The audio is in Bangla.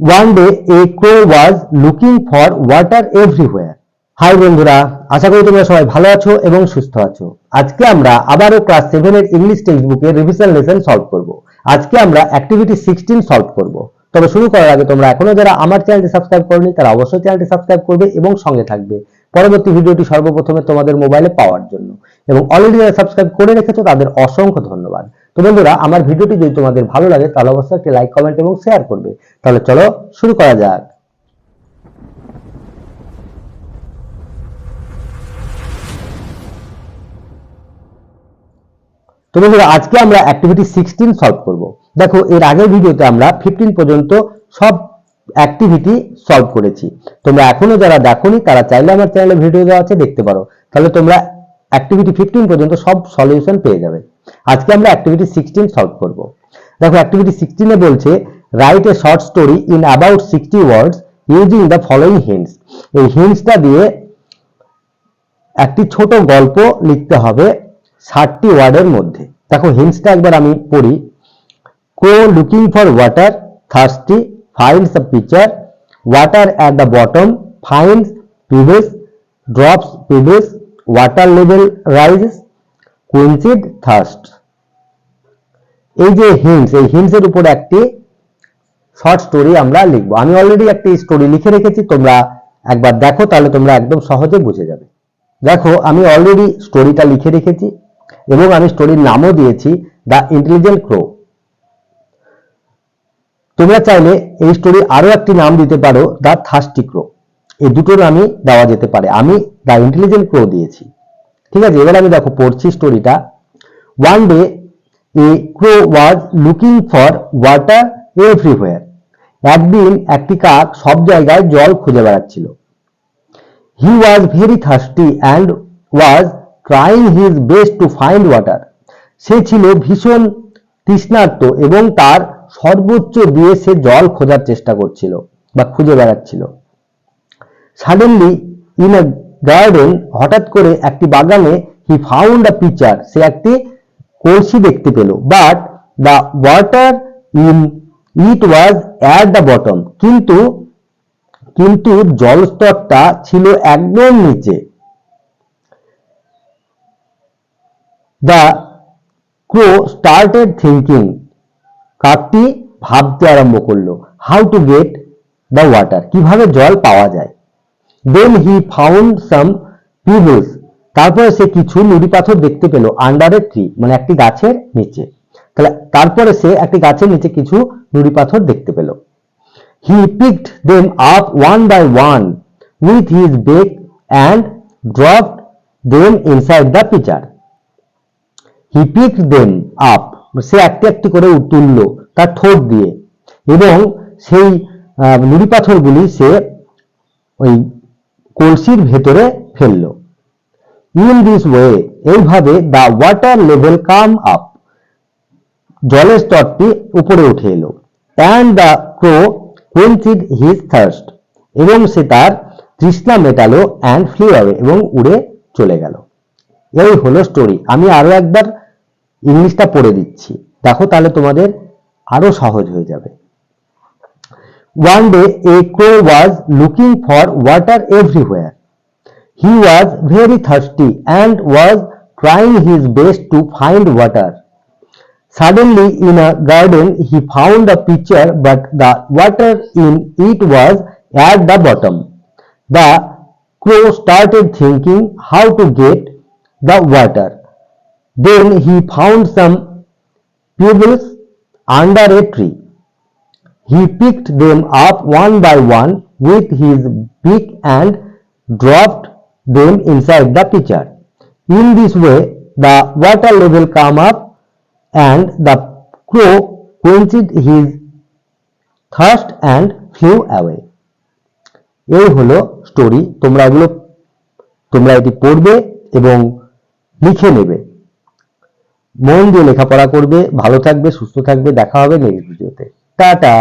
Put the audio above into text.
One day a crow was looking for water everywhere. Hi বন্ধুরা, আশা করি তোমরা সবাই ভালো আছো এবং সুস্থ আছো। আজকে আমরা আবারও ক্লাস সেভেনের ইংলিশ টেক্সট বুকের রিভিশন লেসন সলভ করব। আজকে আমরা অ্যাক্টিভিটি সিক্সটিন সলভ করব। তবে শুরু করার আগে তোমরা এখনও যারা আমার চ্যানেলটি সাবস্ক্রাইব করনি, তারা অবশ্যই চ্যানেলটি সাবস্ক্রাইব করবে এবং সঙ্গে থাকবে। পরবর্তী ভিডিওটি সর্বপ্রথমে তোমাদের মোবাইলে পাওয়ার জন্য। এবং অলরেডি যারা সাবস্ক্রাইব করে রেখেছো, তাদের অসংখ্য ধন্যবাদ। তো বন্ধুরা, আমার ভিডিওটি যদি তোমাদের ভালো লাগে, তাহলে অবশ্যই একটি লাইক কমেন্ট এবং শেয়ার করবে। তাহলে চলো শুরু করা যাক। তো বন্ধুরা, আজকে আমরা অ্যাক্টিভিটি সিক্সটিন সলভ করব। দেখো, এর আগের ভিডিওতে আমরা ফিফটিন পর্যন্ত সব অ্যাক্টিভিটি সলভ করেছি। তোমরা এখনও যারা দেখোনি, তারা চাইলে আমার চ্যানেলে ভিডিও দেওয়া আছে, দেখতে পারো। তাহলে তোমরা অ্যাক্টিভিটি ফিফটিন পর্যন্ত সব সলিউশন পেয়ে যাবে। আজকে আমরা অ্যাক্টিভিটি সিক্সটিন সলভ করব। দেখো অ্যাক্টিভিটি সিক্সটিনে বলছে write a short story in about sixty words using the following hints এই হিন্টসটা দিয়ে একটি ছোট গল্প লিখতে হবে ষাটটি ওয়ার্ডের মধ্যে। দেখো হিন্টসটা একবার আমি পড়ি। Crow looking for water thirsty finds a pitcher, water at the bottom, finds pebbles, drops pebbles, water level rises, quenched thirst এই যে হিন্টস এই হিন্টসের উপর একটি শর্ট স্টোরি আমরা লিখব। আমি অলরেডি একটি স্টোরি লিখে রেখেছি, তোমরা একবার দেখো, তাহলে তোমরা একদম সহজে বুঝে যাবে। দেখো, আমি অলরেডি স্টোরিটা লিখে রেখেছি, এবং আমি স্টোরির নামও দিয়েছি দ্য ইন্টেলিজেন্ট ক্রো তোমরা চাইলে এই স্টোরি আরও একটি নাম দিতে পারো দ্য থার্স্টি ক্রো এই দুটো নামই দেওয়া যেতে পারে। আমি দ্য ইন্টেলিজেন্ট ক্রো দিয়েছি। ঠিক আছে, এবার আমি দেখো, পড়ছি স্টোরিটা one day crow was looking for water everywhere একদিন একটি কাক সব জায়গায় জল খুঁজে বেড়াচ্ছিল। He was very thirsty and was trying his best to find water সে ছিল ভীষণ তৃষ্ণার্ত এবং তার সর্বোচ্চ দিয়ে সে জল খোঁজার চেষ্টা করছিল বা খুঁজে বেড়াচ্ছিল। সাডেনলি ইন এ গার্ডেন হঠাৎ করে একটি বাগানে হি ফাউন্ড আ পিচার সে একটি কলসি দেখতে পেল। But the water in it was at the bottom কিন্তু কিন্তু জলস্তরটা ছিল একদম নিচে। দ্য ক্রো স্টার্টেড থিঙ্কিং কাকটি ভাবতে আরম্ভ করল how to get the water কীভাবে জল পাওয়া যায়? দেন হি ফাউন্ড সাম পিবলস তারপরে সে কিছু নুড়ি পাথর দেখতে পেল আন্ডার এ ট্রি মানে একটি গাছের নিচে। তাহলে তারপরে সে একটি গাছের নিচে কিছু নুড়ি পাথর দেখতে পেল। He picked them up one by one with his beak and dropped them inside the pitcher he pick them up সে একটি একটি করে তুললো তার ঠোঁট দিয়ে। এবং সেই নুড়ি পাথরগুলি সে ওই কলসির ভেতরে ফেলল। ইন দিস ওয়ে এইভাবে the water level come up জলের স্তরটি উপরে উঠে এলো। And the crow quenched his thirst এবং সে তার তৃষ্ণা মেটালো অ্যান্ড ফ্লি অ্যাওয়ে এবং উড়ে চলে গেল। এই হলো স্টোরি আমি আরও একবার ইংলিশটা পড়ে দিচ্ছি। দেখো তাহলে তোমাদের আরও সহজ হয়ে যাবে। One day a crow was looking for water everywhere He was very thirsty and was trying his best to find water. Suddenly, in a garden, he found a pitcher, but the water in it was at the bottom. The crow started thinking how to get the water. Then he found some pebbles under a tree. He picked them up one by one with his beak and dropped them inside the pitcher. In this way, the water level came up and the crow quenched his thirst and flew away. এই হলো স্টোরি তোমরা এগুলো তোমরা এটি পড়বে এবং লিখে নেবে মন দিয়ে লেখাপড়া করবে ভালো থাকবে সুস্থ থাকবে দেখা হবে নেক্সট ভিডিওতে টাটা